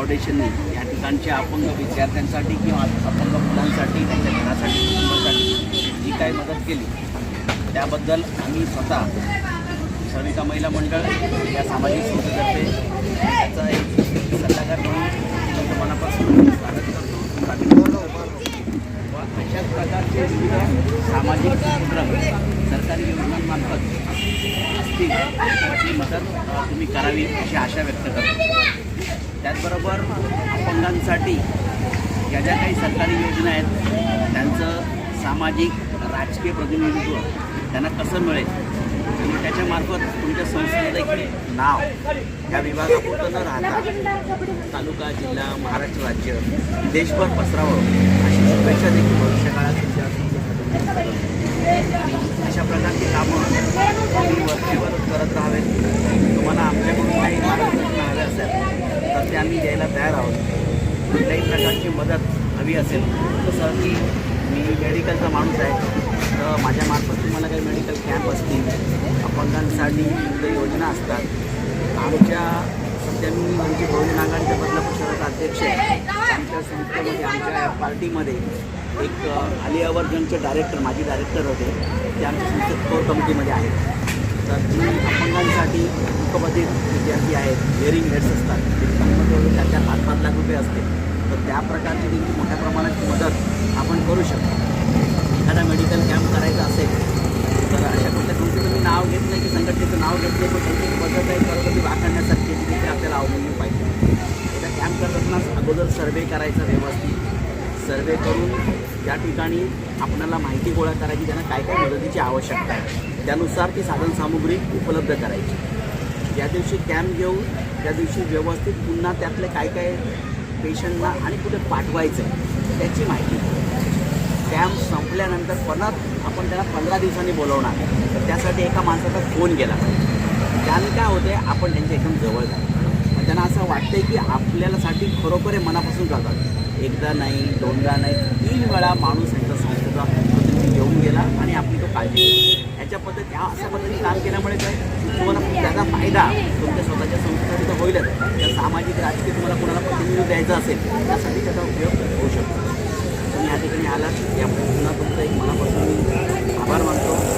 फाउंडेशनने या ठिकाणच्या अपंग विद्यार्थ्यांसाठी किंवा अपंग मुलांसाठी त्यांच्या घरासाठी कुटुंबासाठी जी काही मदत केली त्याबद्दल आम्ही स्वतः सविता महिला मंडळ या सामाजिक संस्थेतर्फे त्याचा एक सल्लागार म्हणून मनापासून स्वागत करतो स्वागत करतो व अशाच प्रकारचे विविध सामाजिक उपक्रम सरकारी योजनांमार्फत असतील मदत तुम्ही करावी अशी आशा व्यक्त करतो. त्याचबरोबर अपंगांसाठी ज्या ज्या काही सरकारी योजना आहेत त्यांचं सामाजिक राजकीय प्रतिनिधित्व त्यांना कसं मिळेल आणि त्याच्यामार्फत तुमच्या संस्थेचं देखील नाव या विभागापुरतं न राहता तालुका जिल्हा महाराष्ट्र राज्य देशभर पसरावं अशी शुभेच्छा देखील भविष्यकाळात तुमच्या संस्थेसाठी अशा प्रकारची कामं तुम्ही वरचेवर करत राहावेत. तुम्हाला आमच्याकडून काही मार्गदर्शन हवे असेल तर ते आम्ही द्यायला तयार आहोत. कुठल्याही प्रकारची मदत हवी असेल जसं की मी मेडिकलचा माणूस आहे तर माझ्यामार्फत तुम्हाला काही मेडिकल कॅम्प असतील अपंगांसाठी विविध योजना असतात. आमच्या सध्या मी म्हणजे बहुजन आघाडीच्या बदलापूर शहराचा अध्यक्ष आहे. आमच्या संस्थेमध्ये आमच्या पार्टीमध्ये एक आलिया अली डायरेक्टर माजी डायरेक्टर होते. ते आमच्या संस्थेत कोर कमिटीमध्ये आहेत. तर ती अपंगांसाठी मुकबधित विद्यार्थी आहेत. हिअरिंग हेड्स असतात. त्यांच्यामध्ये त्यांच्या पाच पाच लाख रुपये असते तर त्या प्रकारची त्यांची मोठ्या प्रमाणात मदत आपण करू शकतो. एखादा मेडिकल कॅम्प करायचा असेल तर अशा कुठल्या तुमचं तुम्ही नाव घेत नाही की संघटनेचं नाव घेत नाही पण त्यांची मदत आहे करकती ती ती देखील आपल्याला अवलंबून पाहिजे. एकदा कॅम्प करत असताना अगोदर सर्वे करायचा व्यवस्थित. सर्वे करून त्या ठिकाणी आपल्याला माहिती गोळा करायची त्यांना काय काय मदतीची आवश्यकता आहे त्यानुसार ती साधनसामुग्री उपलब्ध करायची. ज्या दिवशी कॅम्प घेऊ त्या दिवशी व्यवस्थित पुन्हा त्यातले काय काय पेशंटला आणि कुठे पाठवायचं आहे त्याची माहिती. कॅम्प संपल्यानंतर परत आपण त्याला पंधरा दिवसांनी बोलवणार. तर त्यासाठी एका माणसाचा फोन गेला पाहिजे त्याने काय होते आपण त्यांच्या एकदम जवळ जातो त्यांना असं वाटतंय की आपल्यासाठी खरोखर हे मनापासून करतात एकदा नाही दोनदा नाही तीन वेळा माणूस यांचा संस्थेचा प्रतिनिधी येऊन गेला आणि आपली तो काळजी ह्याच्या पद्धती ह्या अशा पद्धतीने काम केल्यामुळे काय? तुम्हाला त्याचा फायदा तुमच्या स्वतःच्या संस्थेसाठी तर होईलच. त्या सामाजिक राजकीय तुम्हाला कोणाला प्रतिनिधी द्यायचा असेल त्यासाठी त्याचा उपयोग होऊ शकतो. तुम्ही या ठिकाणी आलात यामुळे पुन्हा तुमचं एक मनापासून आभार मानतो.